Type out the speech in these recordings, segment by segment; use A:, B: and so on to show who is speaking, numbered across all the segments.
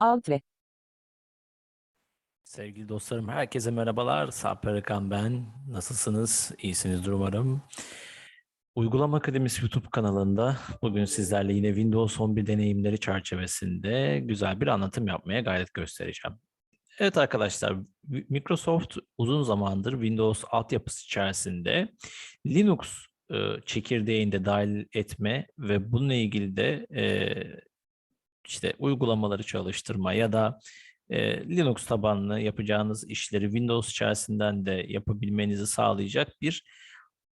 A: Alt
B: Sevgili dostlarım, herkese merhabalar. Sarp Arakan ben. Nasılsınız? İyisinizdir umarım. Uygulama Akademisi YouTube kanalında bugün sizlerle yine Windows 11 deneyimleri çerçevesinde güzel bir anlatım yapmaya gayret göstereceğim. Evet arkadaşlar, Microsoft uzun zamandır Windows altyapısı içerisinde Linux e, çekirdeğini de dahil etme ve bununla ilgili de işte uygulamaları çalıştırma ya da e, Linux tabanlı yapacağınız işleri Windows içerisinden de yapabilmenizi sağlayacak bir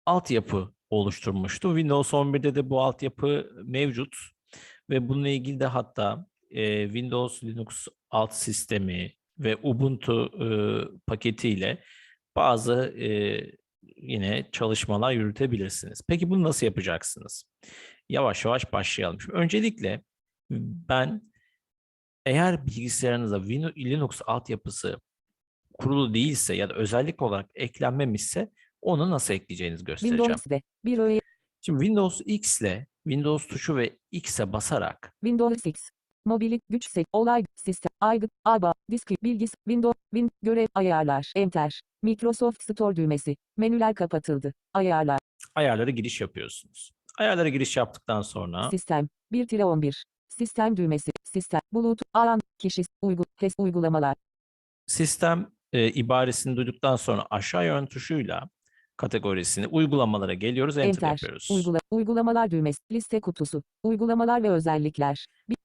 B: altyapı oluşturmuştu. Windows 11'de de bu altyapı mevcut ve bununla ilgili de hatta e, Windows Linux alt sistemi ve Ubuntu e, paketiyle bazı e, yine çalışmalar yürütebilirsiniz. Peki bunu nasıl yapacaksınız? Yavaş yavaş başlayalım. Şimdi öncelikle ben eğer bilgisayarınızda Win- Linux altyapısı kurulu değilse ya da özellik olarak eklenmemişse onu nasıl ekleyeceğinizi göstereceğim.
A: Bir öğe
B: Şimdi Windows X ile Windows tuşu ve X'e basarak
A: Windows X. Mobillik, güç sek, olay, sistem, aygıt, aba, disk, bilgis, Windows, Win, görev, ayarlar, enter, Microsoft Store düğmesi, menüler kapatıldı, ayarlar,
B: ayarlara giriş yapıyorsunuz. Ayarlara giriş yaptıktan sonra
A: sistem, 1-11, sistem düğmesi, sistem, bulut, alan, kişi, uygu, test uygulamalar,
B: sistem e, ibaresini duyduktan sonra aşağı yön tuşuyla kategorisini uygulamalara geliyoruz, enter,
A: enter,
B: yapıyoruz.
A: uygula, uygulamalar düğmesi, liste kutusu, uygulamalar ve özellikler, bir,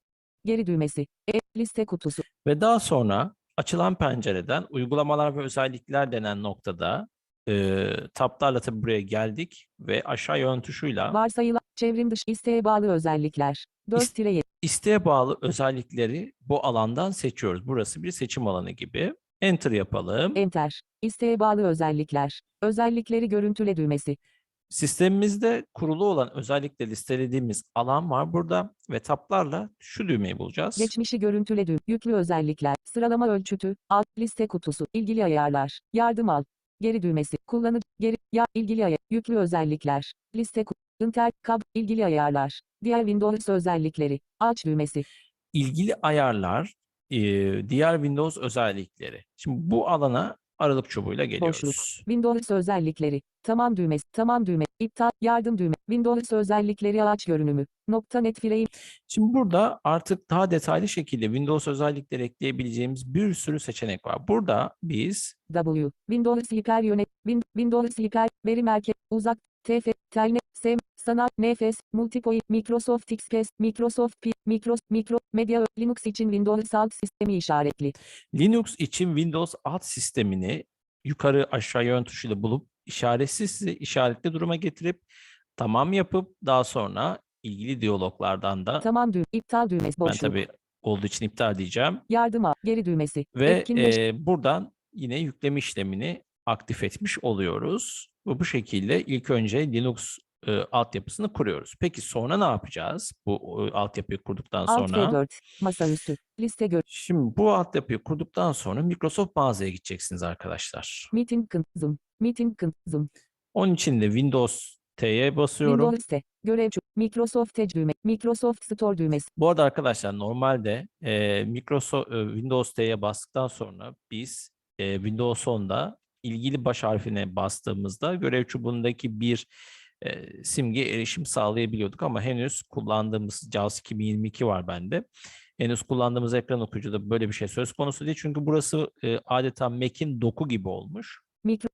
A: geri düğmesi, e, liste kutusu,
B: Ve daha sonra açılan pencereden uygulamalar ve özellikler denen noktada e, tablarla tabii buraya geldik ve aşağı yön tuşuyla
A: varsayılan, çevrim dışı isteğe bağlı özellikler, 4-7,
B: isteğe bağlı özellikleri bu alandan seçiyoruz. Burası bir seçim alanı gibi. Enter yapalım.
A: enter, isteğe bağlı özellikler, özellikleri görüntüle düğmesi,
B: Sistemimizde kurulu olan özellikle listelediğimiz alan var burada ve tablarla şu düğmeyi bulacağız.
A: Geçmişi görüntüle düğüm, yüklü özellikler, sıralama ölçütü, alt, liste kutusu, ilgili ayarlar, yardım al, geri düğmesi, kullanıcı, geri, ya, ilgili ayar, yüklü özellikler, liste inter, kab, ilgili ayarlar, diğer Windows özellikleri, aç düğmesi,
B: ilgili ayarlar, e, diğer Windows özellikleri. Şimdi bu alana aralık çubuğuyla geliyoruz.
A: Boşluk. Windows özellikleri, tamam düğmesi, tamam düğme, iptal, yardım düğme, Windows özellikleri aç görünümü, nokta net frame,
B: Şimdi burada artık daha detaylı şekilde Windows özellikleri ekleyebileceğimiz bir sürü seçenek var. Burada biz
A: W, Windows hiper yönet, Win, Windows hiper, veri merkez, uzak, TF, telnet, SEM, sanat, nefes, multipoint, Microsoft XPS, Microsoft P, Micros, Micro, Media, Linux için Windows alt sistemi işaretli.
B: Linux için Windows alt sistemini yukarı aşağı yön tuşuyla bulup işaretsiz işaretli duruma getirip tamam yapıp daha sonra ilgili diyaloglardan da
A: Tamam düğme, iptal düğmesi,
B: ben
A: boşluk,
B: tabii olduğu için iptal diyeceğim.
A: yardım al, geri düğmesi,
B: Ve
A: etkinleş,
B: e, buradan yine yükleme işlemini aktif etmiş oluyoruz. Ve bu şekilde ilk önce Linux e, altyapısını kuruyoruz. Peki sonra ne yapacağız bu e, altyapıyı kurduktan
A: alt
B: sonra?
A: F4, masaüstü, liste gör,
B: Şimdi bu altyapıyı kurduktan sonra Microsoft mağazaya gideceksiniz arkadaşlar.
A: meeting zoom, meeting zoom,
B: Onun için de Windows T'ye basıyorum.
A: Windows T, görev çu- Microsoft düğme, Microsoft Store düğmesi,
B: Bu arada arkadaşlar normalde e, Microsoft e, Windows T'ye bastıktan sonra biz e, Windows 10'da ilgili baş harfine bastığımızda görev çubuğundaki bir e, simge erişim sağlayabiliyorduk ama henüz kullandığımız JAWS 2022 var bende. Henüz kullandığımız ekran okuyucuda böyle bir şey söz konusu değil. Çünkü burası e, adeta Mac'in doku gibi olmuş.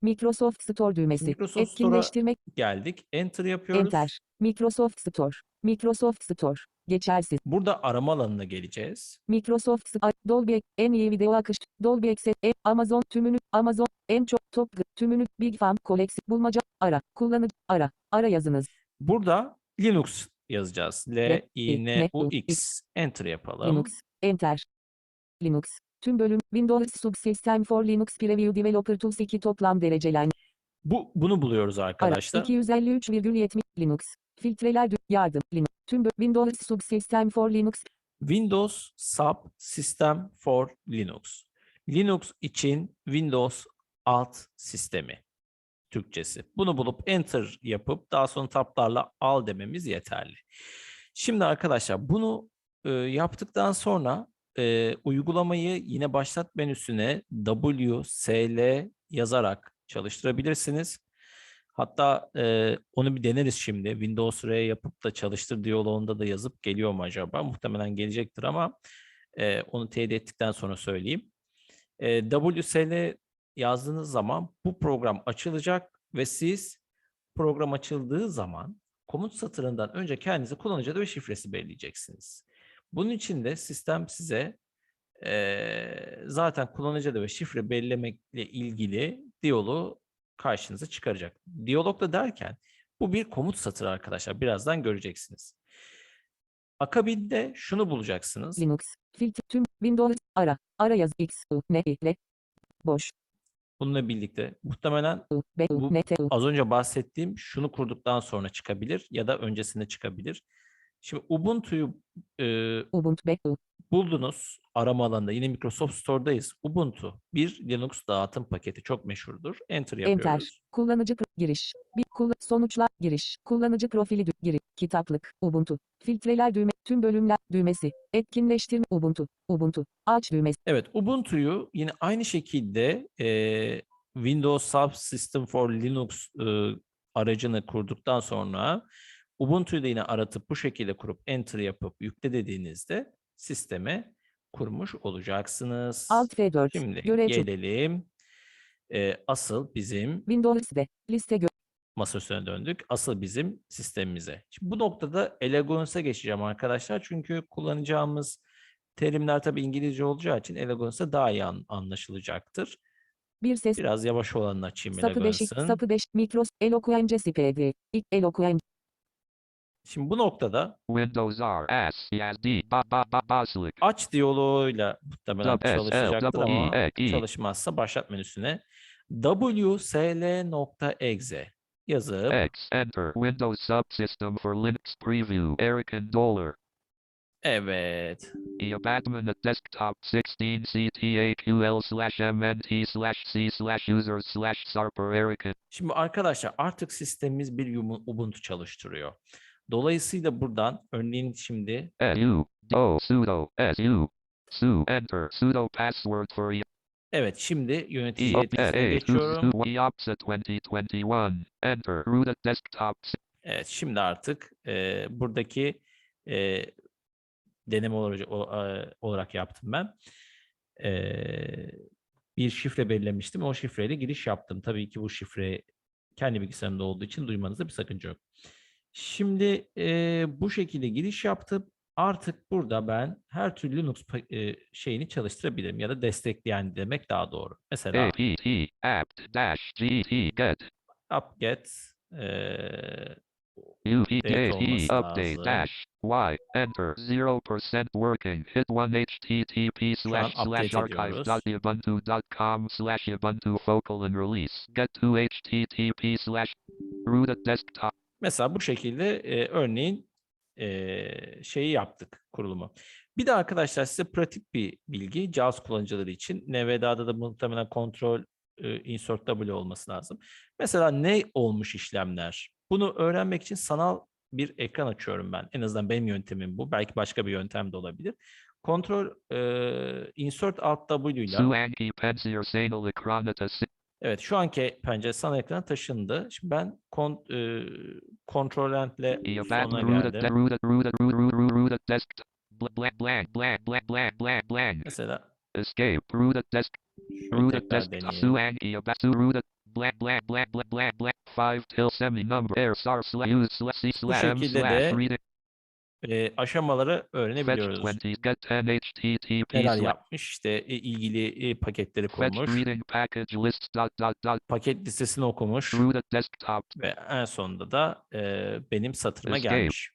A: Microsoft Store düğmesi,
B: Microsoft
A: etkinleştirmek,
B: Geldik. Enter yapıyoruz.
A: Enter. Microsoft Store. Microsoft Store. Geçersiz.
B: Burada arama alanına geleceğiz.
A: Microsoft. Dolby. En iyi video akış. Dolby Access. E, Amazon tümünü. Amazon. En çok top tümünü. Big Fan. Koleksiyon. Bulmaca. Ara. Kullanıcı. Ara. Ara yazınız.
B: Burada Linux yazacağız. L, I, N, U, X. Enter yapalım.
A: Linux. Enter. Linux. Tüm bölüm. Windows Subsystem for Linux Preview Developer Tools 2 toplam derecelen.
B: Bu, bunu buluyoruz arkadaşlar.
A: 253,70 Linux. Filtreler. Yardım. Linux. Tüm bö- Windows Subsystem for Linux.
B: Windows Sub System for Linux. Linux için Windows alt sistemi. Türkçesi. Bunu bulup enter yapıp daha sonra tablarla al dememiz yeterli. Şimdi arkadaşlar bunu e, yaptıktan sonra e, uygulamayı yine başlat menüsüne WSL yazarak çalıştırabilirsiniz. Hatta e, onu bir deneriz şimdi. Windows R yapıp da çalıştır diyaloğunda da yazıp geliyor mu acaba? Muhtemelen gelecektir ama e, onu teyit ettikten sonra söyleyeyim. E, WSL yazdığınız zaman bu program açılacak ve siz program açıldığı zaman komut satırından önce kendinize kullanıcı adı ve şifresi belirleyeceksiniz. Bunun için de sistem size eee, zaten kullanıcı adı ve şifre belirlemekle ilgili diyaloğu karşınıza çıkaracak. Diyalogda derken bu bir komut satırı arkadaşlar. Birazdan göreceksiniz. Akabinde şunu bulacaksınız.
A: Linux. Filtre. Tüm. Windows. Ara. Ara yaz. X. I. N. I. L. Boş.
B: Bununla birlikte muhtemelen. Bu- az önce bahsettiğim şunu kurduktan sonra çıkabilir ya da öncesinde çıkabilir. Şimdi Ubuntu'yu e,
A: Ubuntu.
B: Buldunuz arama alanında. Yine Microsoft Store'dayız. Ubuntu bir Linux dağıtım paketi çok meşhurdur. Enter yapıyoruz.
A: Enter. Kullanıcı giriş. Bir kullan sonuçlar giriş. Kullanıcı profili giriş. Kitaplık. Ubuntu. Filtreler düğme. Tüm bölümler düğmesi. Etkinleştirme Ubuntu. Ubuntu. Aç düğmesi.
B: Evet, Ubuntu'yu yine aynı şekilde e, Windows Subsystem for Linux e, aracını kurduktan sonra Ubuntu'yu da yine aratıp bu şekilde kurup Enter yapıp yükle dediğinizde sisteme kurmuş olacaksınız.
A: Alt F4.
B: Şimdi
A: Görev çok.
B: gelelim. E, asıl bizim
A: Windows'de. Liste gö.
B: masaüstüne döndük. Asıl bizim sistemimize. Şimdi bu noktada Elegons'a geçeceğim arkadaşlar. Çünkü kullanacağımız terimler tabii İngilizce olacağı için Elegons'a daha iyi an- anlaşılacaktır.
A: Bir ses.
B: Biraz yavaş olanını açayım
A: Sapı beşik.
B: Elegons'ın.
A: Sapı beş. Mikros. Eloquence SPD. İlk Eloquence.
B: Şimdi bu noktada
C: Windows R S E S D ba ba ba basılık.
B: aç diyaloğuyla muhtemelen
C: S L
B: çalışacaktır ama
C: E E E.
B: çalışmazsa başlat menüsüne wsl.exe yazıp
C: X enter Windows Subsystem for Linux Preview Eric Dollar.
B: evet
C: E abandon at desktop 16 CTAQL slash MNT slash C slash user slash Sarper
B: Şimdi arkadaşlar artık sistemimiz bir Ubu- Ubuntu çalıştırıyor. Dolayısıyla buradan örneğin şimdi
C: SU do sudo SU su enter sudo password for
B: evet şimdi yönetici
C: E
B: yetkisine geçiyorum.
C: Opsa 2021 enter root desktop
B: Evet şimdi artık e, buradaki e, deneme olarak, olarak yaptım ben. E, bir şifre belirlemiştim. O şifreyle giriş yaptım. Tabii ki bu şifre kendi bilgisayarımda olduğu için duymanızda bir sakınca yok. Şimdi e, bu şekilde giriş yaptım. Artık burada ben her türlü Linux e, şeyini çalıştırabilirim ya da destekleyen demek daha doğru. Mesela
C: apt apt dash gt get
B: apt-get e,
C: update
B: lazım.
C: dash Y enter 0% working hit 1 http slash slash
B: update
C: archive dot slash ubuntu focal and release get to http slash root desktop
B: Mesela bu şekilde e, örneğin e, şeyi yaptık kurulumu. Bir de arkadaşlar size pratik bir bilgi JAWS kullanıcıları için NVDA'da da muhtemelen kontrol e, insert W olması lazım. Mesela ne olmuş işlemler? Bunu öğrenmek için sanal bir ekran açıyorum ben. En azından benim yöntemim bu. Belki başka bir yöntem de olabilir. Kontrol e, insert alt W ile
C: sanal
B: Evet şu anki pencere sana ekrana taşındı. Şimdi ben kon, e,
C: Kontrol
B: entle
C: Eyo back Rooted de- rooted rooted rooted rooted rooted desk. Blank blank blank blank blank blank blank.
B: Mesela.
C: Escape rooted desk.
B: Rooted
C: desk.
B: Su
C: and eyo back su rooted black black black black black five till semi number air star slash use slash c slash m slash
B: read
C: it.
B: E, aşamaları öğrenebiliyoruz.
C: 20 get 10 http
B: Neler yapmış? İşte e, ilgili e, paketleri
C: dot
B: Paket listesini okumuş. Ve en sonunda da e, benim satırıma gelmiş.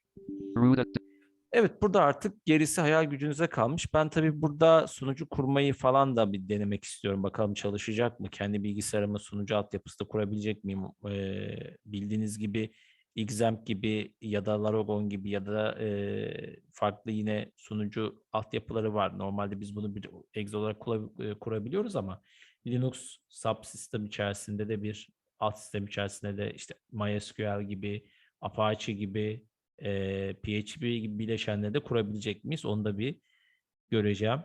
B: Evet burada artık gerisi hayal gücünüze kalmış. Ben tabii burada sunucu kurmayı falan da bir denemek istiyorum. Bakalım çalışacak mı? Kendi bilgisayarıma sunucu altyapısı da kurabilecek miyim? Ee, bildiğiniz gibi Xampp gibi ya da Laragon gibi ya da e, farklı yine sunucu altyapıları var. Normalde biz bunu bir exe olarak e, kurabiliyoruz ama Linux subsistem içerisinde de bir alt sistem içerisinde de işte MySQL gibi, Apache gibi e, PHP gibi bileşenleri de kurabilecek miyiz? Onu da bir göreceğim.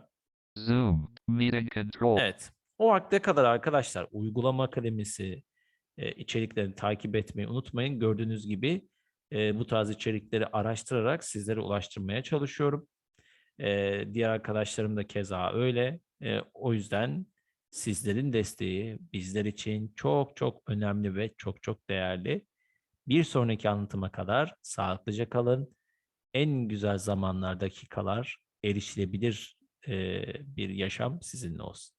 C: Zoom. Meeting control.
B: Evet. O vakte kadar arkadaşlar uygulama akademisi e, içeriklerini takip etmeyi unutmayın. Gördüğünüz gibi e, bu tarz içerikleri araştırarak sizlere ulaştırmaya çalışıyorum. E, diğer arkadaşlarım da keza öyle. E, o yüzden sizlerin desteği bizler için çok çok önemli ve çok çok değerli. Bir sonraki anlatıma kadar sağlıklıca kalın. En güzel zamanlar, dakikalar, erişilebilir bir yaşam sizinle olsun.